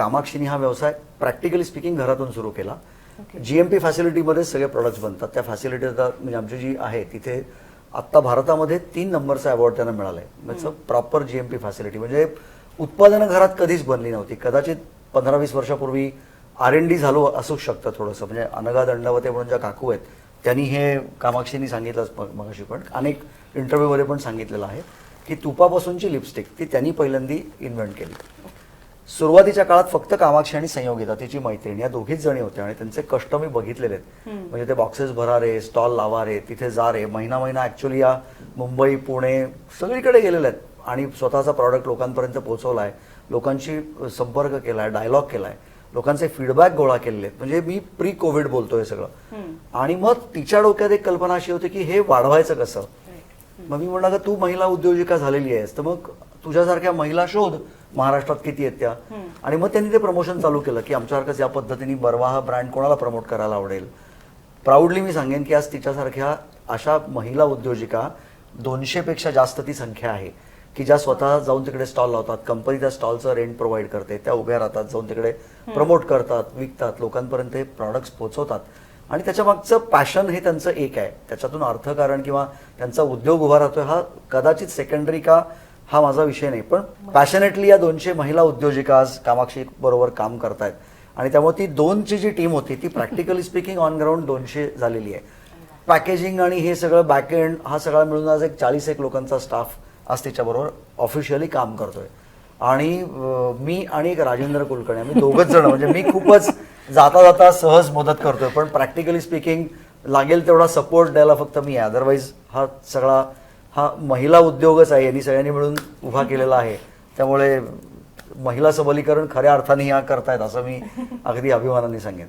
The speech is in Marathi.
कामाक्षीने हा व्यवसाय प्रॅक्टिकली स्पीकिंग घरातून सुरू केला. जीएमपी फॅसिलिटीमध्ये सगळे प्रोडक्ट्स बनतात. त्या फॅसिलिटी आता म्हणजे आमची जी आहे तिथे आत्ता भारतामध्ये तीन नंबरचा अवॉर्ड त्यांना मिळाला आहे म्हणजे प्रॉपर जीएमपी फॅसिलिटी म्हणजे उत्पादनं घरात कधीच बनली नव्हती. कदाचित पंधरा वीस वर्षापूर्वी आर एन डी झालो असू शकतं थोडंसं. म्हणजे अनगा दंडवते म्हणून ज्या काकू आहेत त्यांनी हे कामाक्षीनी सांगितलंच मग मगाशी पण. अनेक इंटरव्ह्यूमध्ये पण सांगितलेलं आहे की तुपापासूनची लिपस्टिक ती त्यांनी पहिल्यांदी इन्व्हेंट केली. सुरुवातीच्या काळात फक्त कामाक्षी आणि संयोगिता तिची मैत्रीण. या दोघीच जणी होत्या आणि त्यांचे कष्ट मी बघितलेले आहेत. म्हणजे ते बॉक्सेस भरा रे स्टॉल लावा रे तिथे जा रे. महिना महिना ऍक्च्युली या मुंबई पुणे सगळीकडे गेलेले आहेत. आणि स्वतःचा प्रॉडक्ट लोकांपर्यंत पोहोचवला आहे लोकांशी संपर्क केलाय डायलॉग केलाय. लोकांचे फीडबॅक गोळा केलेले आहेत. म्हणजे मी प्री कोविड बोलतोय सगळं. आणि मग तिच्या डोक्यात एक कल्पना अशी होती की हे वाढवायचं कसं? मग मी म्हणलं का तू महिला उद्योजिका झालेली आहेस तर मग तुझ्यासारख्या महिला शोध. महाराष्ट्रात किती आहेत त्या? आणि मग त्यांनी ते प्रमोशन चालू केलं की आमच्यासारखंच या पद्धतीने बरवा हा ब्रँड कोणाला प्रमोट करायला आवडेल? प्राऊडली मी सांगेन की आज तिच्यासारख्या अशा महिला उद्योजिका दोनशे पेक्षा जास्त ती संख्या आहे. की ज्या स्वतः जाऊन तिकडे स्टॉल लावतात कंपनी त्या स्टॉलचं रेंट प्रोव्हाइड करते त्या उभ्या राहतात जाऊन तिकडे प्रमोट करतात विकतात लोकांपर्यंत हे प्रॉडक्ट्स पोहोचवतात. आणि त्याच्या मागचं पॅशन हे त्यांचं एक आहे. त्याच्यातून अर्थकारण किंवा त्यांचा उद्योग उभा राहतोय हा कदाचित सेकंडरी का हा माझा विषय नाही पण पॅशनेटली या दोनशे महिला उद्योजिका आज कामाक्षी बरोबर काम करतायत. आणि त्यामुळे ती दोनची जी टीम होती ती प्रॅक्टिकली स्पीकिंग ऑन ग्राउंड दोनशे झालेली आहे. पॅकेजिंग आणि हे सगळं बॅकएंड हा सगळा मिळून आज एक चाळीस एक लोकांचा स्टाफ आज तिच्याबरोबर ऑफिशियली काम करतोय. आणि मी आणि एक राजेंद्र कुलकर्णी आम्ही दोघंच जण म्हणजे मी खूपच जाता जाता सहज मदत करतोय पण प्रॅक्टिकली स्पीकिंग लागेल तेवढा सपोर्ट द्यायला फक्त मी आहे. अदरवाईज हा सगळा हा महिला उद्योगच आहे यांनी सगळ्यांनी मिळून उभा केलेला आहे. त्यामुळे महिला सबलीकरण खऱ्या अर्थाने ह्या करतायत असं मी अगदी अभिमानाने सांगेन.